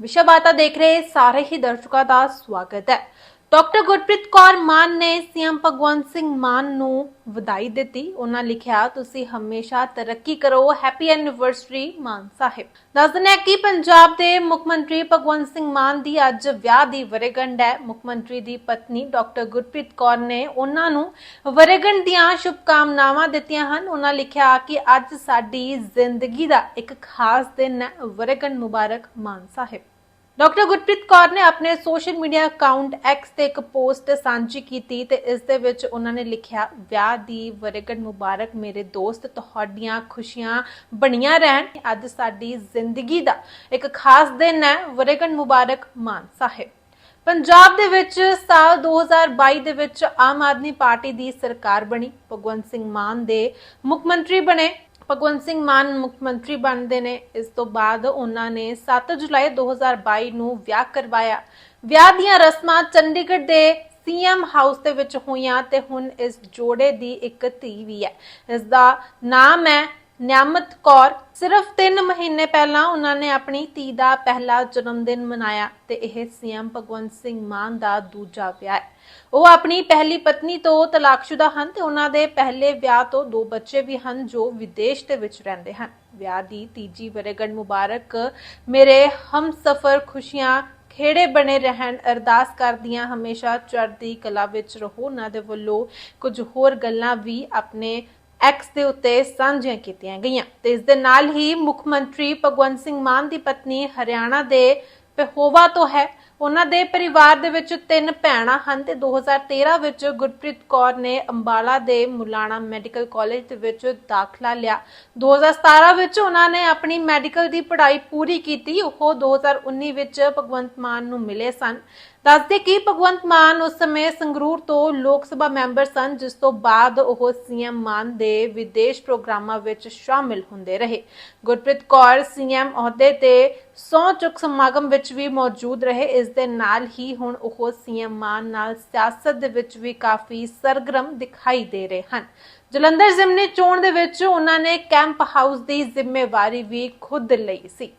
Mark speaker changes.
Speaker 1: ਵਿਸ਼ਾ ਬਾਤਾ ਦੇਖ ਰਹੇ ਸਾਰੇ ਹੀ ਦਰਸ਼ਕਾਂ ਦਾ ਸਵਾਗਤ ਹੈ। ਡਾਕਟਰ ਗੁਰਪ੍ਰੀਤ ਕੌਰ ਮਾਨ ਨੇ ਸੀਐਮ ਭਗਵੰਤ ਸਿੰਘ ਮਾਨ ਨੂੰ ਵਧਾਈ ਦਿੱਤੀ। ਉਹਨਾਂ ਲਿਖਿਆ, ਤੁਸੀਂ ਹਮੇਸ਼ਾ ਤਰੱਕੀ ਕਰੋ। Happy anniversary Mann Sahib. ਦੱਸ ਦਿੰਦੇ ਕਿ ਪੰਜਾਬ ਦੇ ਮੁੱਖ ਮੰਤਰੀ ਭਗਵੰਤ ਸਿੰਘ ਮਾਨ ਦੀ ਅੱਜ ਵਿਆਹ ਦੀ ਵਰੇਗੰਢ ਹੈ। ਮੁੱਖ ਮੰਤਰੀ ਦੀ ਪਤਨੀ ਡਾਕਟਰ ਗੁਰਪ੍ਰੀਤ ਕੌਰ ਨੇ ਉਹਨਾਂ ਨੂੰ ਵਰੇਗੰਢ ਦੀਆਂ ਸ਼ੁਭਕਾਮਨਾਵਾਂ ਦਿੱਤੀਆਂ ਹਨ। ਉਹਨਾਂ ਲਿਖਿਆ ਕਿ ਅੱਜ ਸਾਡੀ ਜ਼ਿੰਦਗੀ ਦਾ ਇੱਕ ਖਾਸ ਦਿਨ ਹੈ। ਵਰੇਗੰਢ ਮੁਬਾਰਕ, ਮਾਨ ਸਾਹਿਬ। ਡਾਕਟਰ ਗੁਰਪ੍ਰੀਤ ਕੌਰ ਨੇ ਆਪਣੇ ਸੋਸ਼ਲ ਮੀਡੀਆ ਅਕਾਊਂਟ X ਤੇ ਇੱਕ ਪੋਸਟ ਸਾਂਝੀ ਕੀਤੀ ਤੇ ਇਸ ਦੇ ਵਿੱਚ ਉਹਨਾਂ ਨੇ ਲਿਖਿਆ, ਵਿਆਹ ਦੀ ਵਰੇਗੰਢ ਮੁਬਾਰਕ ਮੇਰੇ ਦੋਸਤ, ਤੁਹਾਡੀਆਂ ਖੁਸ਼ੀਆਂ ਬਣੀਆਂ ਰਹਿਣ। ਅੱਜ ਸਾਡੀ ਜ਼ਿੰਦਗੀ ਦਾ ਇੱਕ ਖਾਸ ਦਿਨ ਹੈ ਵਰੇਗੰਢ ਮੁਬਾਰਕ ਮਾਨ ਸਾਹਿਬ। ਪੰਜਾਬ ਦੇ ਵਿੱਚ ਸਾਲ 2022 ਦੇ ਵਿੱਚ ਆਮ ਆਦਮੀ ਪਾਰਟੀ ਦੀ ਸਰਕਾਰ ਬਣੀ, ਭਗਵੰਤ ਸਿੰਘ ਮਾਨ ਦੇ ਮੁੱਖ ਮੰਤਰੀ ਬਣੇ। ਭਗਵੰਤ ਸਿੰਘ ਮਾਨ ਮੁੱਖ ਮੰਤਰੀ ਬਣਦੇ ਨੇ। ਇਸ ਤੋਂ ਬਾਅਦ ਉਹਨਾਂ ਨੇ 7 ਜੁਲਾਈ 2022 ਨੂੰ ਵਿਆਹ ਕਰਵਾਇਆ। ਵਿਆਹ ਦੀਆਂ ਰਸਮਾਂ ਚੰਡੀਗੜ੍ਹ ਦੇ ਸੀਐਮ ਹਾਊਸ ਦੇ ਵਿੱਚ ਹੋਈਆਂ ਤੇ ਹੁਣ ਇਸ ਜੋੜੇ ਦੀ ਇੱਕ ਧੀ ਵੀ ਹੈ। ਇਸ ਦਾ ਨਾਮ ਹੈ ਨਿਆਮਤ ਕੌਰ ਸਿਰਫ 3 ਮਹੀਨੇ ਪਹਿਲਾਂ ਉਹਨਾਂ ਨੇ ਆਪਣੀ ਧੀ ਦਾ ਪਹਿਲਾ ਜਨਮ ਦਿਨ ਮਨਾਇਆ ਤੇ ਇਹ ਸੀਐਮ ਭਗਵੰਤ ਸਿੰਘ ਮਾਨ ਦਾ ਦੂਜਾ ਵਿਆਹ ਹੈ। ਉਹ ਆਪਣੀ ਪਹਿਲੀ ਪਤਨੀ ਤੋਂ ਤਲਾਕਸ਼ੁਦਾ ਹਨ ਤੇ ਉਹਨਾਂ ਦੇ ਪਹਿਲੇ ਵਿਆਹ ਤੋਂ ਦੋ ਬੱਚੇ ਵੀ ਹਨ ਜੋ ਵਿਦੇਸ਼ ਦੇ ਵਿੱਚ ਰਹਿੰਦੇ ਹਨ। ਵਿਆਹ ਦੀ ਤੀਜੀ ਵਰੇਗੰਢ ਮੁਬਾਰਕ, ਮੇਰੇ ਹਮਸਫਰ ਖੁਸ਼ੀਆਂ ਖੇੜੇ ਬਣੇ ਰਹਿਣ, ਅਰਦਾਸ ਕਰਦੀਆਂ, ਹਮੇਸ਼ਾ ਚੜ੍ਹਦੀ ਕਲਾ ਵਿੱਚ ਰਹੋ। ਉਹਨਾਂ ਦੇ ਵੱਲੋਂ ਕੁਝ ਹੋਰ ਗੱਲਾਂ ਵੀ ਆਪਣੇ ਐਕਸ ਦੇ ਉੱਤੇ ਸਾਂਝੀਆਂ ਕੀਤੀਆਂ ਗਈਆਂ ਤੇ ਇਸ ਦੇ ਨਾਲ ਹੀ ਮੁੱਖ ਮੰਤਰੀ ਭਗਵੰਤ ਸਿੰਘ ਮਾਨ ਦੀ ਪਤਨੀ ਹਰਿਆਣਾ ਦੇ ਪਹੋਵਾ ਤੋਂ ਹੈ। ਉਹਨਾਂ ਦੇ ਪਰਿਵਾਰ ਦੇ ਵਿੱਚ ਤਿੰਨ ਭੈਣਾਂ ਹਨ ਤੇ 2013 ਵਿੱਚ ਗੁਰਪ੍ਰੀਤ ਕੌਰ ਨੇ ਅੰਬਾਲਾ ਦੇ ਮੁਲਾਣਾ ਮੈਡੀਕਲ ਕਾਲਜ ਦੇ ਵਿੱਚ ਦਾਖਲਾ ਲਿਆ। 2017 ਵਿੱਚ ਉਹਨਾਂ ਨੇ ਆਪਣੀ ਮੈਡੀਕਲ ਦੀ ਪੜ੍ਹਾਈ ਪੂਰੀ ਕੀਤੀ। ਉਹ 2019 ਵਿੱਚ ਭਗਵੰਤ ਮਾਨ ਨੂੰ ਮਿਲੇ ਸਨ। ਦੱਸਦੇ ਕਿ ਭਗਵੰਤ ਮਾਨ ਉਸ ਸਮੇਂ ਸੰਗਰੂਰ ਤੋਂ ਲੋਕ ਸਭਾ ਮੈਂਬਰ ਸਨ, ਜਿਸ ਤੋਂ ਬਾਅਦ ਉਹ ਸੀਐਮ ਮਾਨ ਦੇ ਵਿਦੇਸ਼ ਪ੍ਰੋਗਰਾਮਾਂ ਵਿੱਚ ਸ਼ਾਮਿਲ ਹੁੰਦੇ ਰਹੇ। ਗੁਰਪ੍ਰੀਤ ਕੌਰ ਸੀਐਮ ਅਹੁਦੇ ਤੇ ਸਹੁੰ ਚੁੱਕ ਸਮਾਗਮ ਵਿੱਚ ਵੀ ਮੌਜੂਦ ਰਹੇ। ਇਸ ਦੇ ਨਾਲ ਹੀ ਹੁਣ ਉਹ ਸੀਐਮ ਮਾਨ ਨਾਲ ਸਿਆਸਤ ਦੇ ਵਿੱਚ ਵੀ ਕਾਫੀ ਸਰਗਰਮ ਦਿਖਾਈ ਦੇ ਰਹੇ ਹਨ। ਜਲੰਧਰ ਜ਼ਿਮਨੀ ਚੋਣ ਦੇ ਵਿੱਚ ਉਹਨਾਂ ਨੇ ਕੈਂਪ ਹਾਊਸ ਦੀ ਜ਼ਿੰਮੇਵਾਰੀ ਵੀ ਖੁਦ ਲਈ ਸੀ।